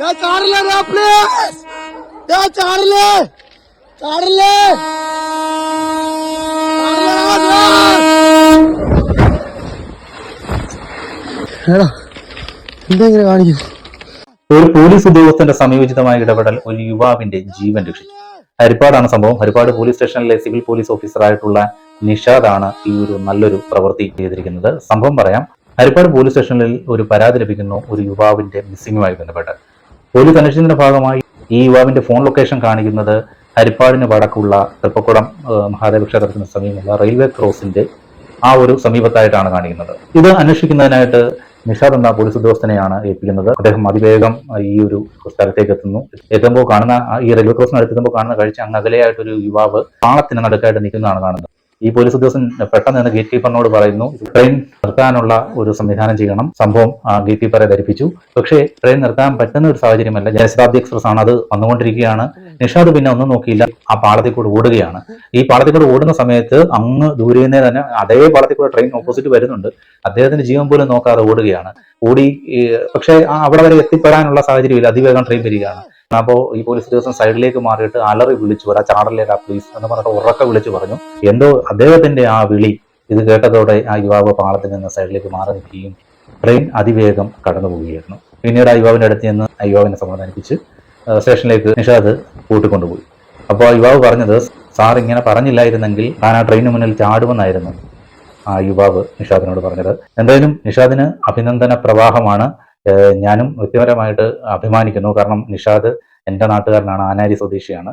ചാടല്ലേ രാപ്പിളേ ഏ ചാടല്ലേ. ചാടല്ലേ. എടാ എന്തെങ്കിലും കാണിക്കുന്നു ഒരു പോലീസ് ഉദ്യോഗസ്ഥന്റെ സമയോചിതമായ ഇടപെടൽ ഒരു യുവാവിന്റെ ജീവൻ രക്ഷിച്ചു. ഹരിപ്പാടാണ് സംഭവം. ഹരിപ്പാട് പോലീസ് സ്റ്റേഷനിലെ സിവിൽ പോലീസ് ഓഫീസറായിട്ടുള്ള നിഷാദാണ് ഈ ഒരു നല്ലൊരു പ്രവൃത്തി ചെയ്തിരിക്കുന്നത്. സംഭവം പറയാം. ഹരിപ്പാട് പോലീസ് സ്റ്റേഷനിൽ ഒരു പരാതി ലഭിക്കുന്നു ഒരു യുവാവിന്റെ മിസ്സിങ്ങുമായി ബന്ധപ്പെട്ട്. പോലീസ് അന്വേഷണത്തിന്റെ ഭാഗമായി ഈ യുവാവിന്റെ ഫോൺ ലൊക്കേഷൻ കാണിക്കുന്നത് ഹരിപ്പാടിന് വടക്കുള്ള തൃപ്പക്കുളം മഹാദേവ ക്ഷേത്രത്തിന് സമീപമുള്ള റെയിൽവേ ക്രോസിന്റെ ആ ഒരു സമീപത്തായിട്ടാണ് കാണിക്കുന്നത്. ഇത് അന്വേഷിക്കുന്നതിനായിട്ട് നിഷാദ് എന്ന പോലീസ് ഉദ്യോഗസ്ഥനെയാണ് ഏൽപ്പിക്കുന്നത്. അദ്ദേഹം അതിവേഗം ഈ ഒരു സ്ഥലത്തേക്ക് എത്തുന്നു. എത്തുമ്പോൾ കാണുന്ന ഈ റെയിൽവേ ക്രോസിന് അടുത്തെത്തുമ്പോൾ കാണുന്ന കാഴ്ച അങ്ങ് അകലെയായിട്ടൊരു യുവാവ് പാളത്തിന് നടുക്കായിട്ട് നിൽക്കുന്നതാണ് കാണുന്നത്. ഈ പോലീസ് ഉദ്യോഗസ്ഥൻ പെട്ടെന്ന് തന്നെ ഗേറ്റ് കീപ്പറിനോട് പറയുന്നു ട്രെയിൻ നിർത്താനുള്ള ഒരു സംവിധാനം ചെയ്യണം. സംഭവം ഗേറ്റ് കീപ്പറെ ധരിപ്പിച്ചു. പക്ഷേ ട്രെയിൻ നിർത്താൻ പറ്റുന്ന ഒരു സാഹചര്യമല്ല. ജനശതാബ്ദി എക്സ്പ്രസ് ആണ് അത് വന്നുകൊണ്ടിരിക്കുകയാണ്. നിഷാദ് പിന്നെ ഒന്നും നോക്കിയില്ല. ആ പാളത്തിൽ കൂടെ ഓടുകയാണ്. ഈ പാളത്തിൽ കൂടെ ഓടുന്ന സമയത്ത് അങ്ങ് ദൂരെ നിന്നേ തന്നെ അതേ പാളത്തിൽ കൂടെ ട്രെയിൻ ഓപ്പോസിറ്റ് വരുന്നുണ്ട്. അദ്ദേഹത്തിന്റെ ജീവൻ പോലും നോക്കാതെ ഓടുകയാണ്. ഓടി പക്ഷേ അവിടെ വരെ എത്തിപ്പെടാനുള്ള സാഹചര്യമില്ല. അതിവേഗം ട്രെയിൻ വരികയാണ്. അപ്പോ ഈ പോലീസ് ഉദ്യോഗസ്ഥൻ സൈഡിലേക്ക് മാറിയിട്ട് അലറി വിളിച്ചു വരാ ചാടലേരാ പ്ലീസ് എന്ന് പറഞ്ഞിട്ട് ഉറക്കെ വിളിച്ചു പറഞ്ഞു. എന്തോ അദ്ദേഹത്തിന്റെ ആ വിളി ഇത് കേട്ടതോടെ ആ യുവാവ് പാളത്തിൽ നിന്ന് സൈഡിലേക്ക് മാറി നിൽക്കുകയും ട്രെയിൻ അതിവേഗം കടന്നു പോവുകയായിരുന്നു. പിന്നീട് ആ യുവാവിന്റെ അടുത്ത് നിന്ന് ആ യുവാവിനെ സമാധാനിപ്പിച്ച് സ്റ്റേഷനിലേക്ക് നിഷാദ് കൂട്ടിക്കൊണ്ടുപോയി. അപ്പോൾ ആ യുവാവ് പറഞ്ഞത് സാർ ഇങ്ങനെ പറഞ്ഞില്ലായിരുന്നെങ്കിൽ താൻ ആ ട്രെയിനിന് മുന്നിൽ ചാടുമെന്നായിരുന്നു. ആ യുവാവ് നിഷാദിനോട് പറഞ്ഞത്. എന്തായാലും നിഷാദിന് അഭിനന്ദന പ്രവാഹമാണ് ഞാനും വ്യക്തിപരമായിട്ട് അഭിമാനിക്കുന്നു. കാരണം നിഷാദ് എന്റെ നാട്ടുകാരനാണ് ആനാരി സ്വദേശിയാണ്.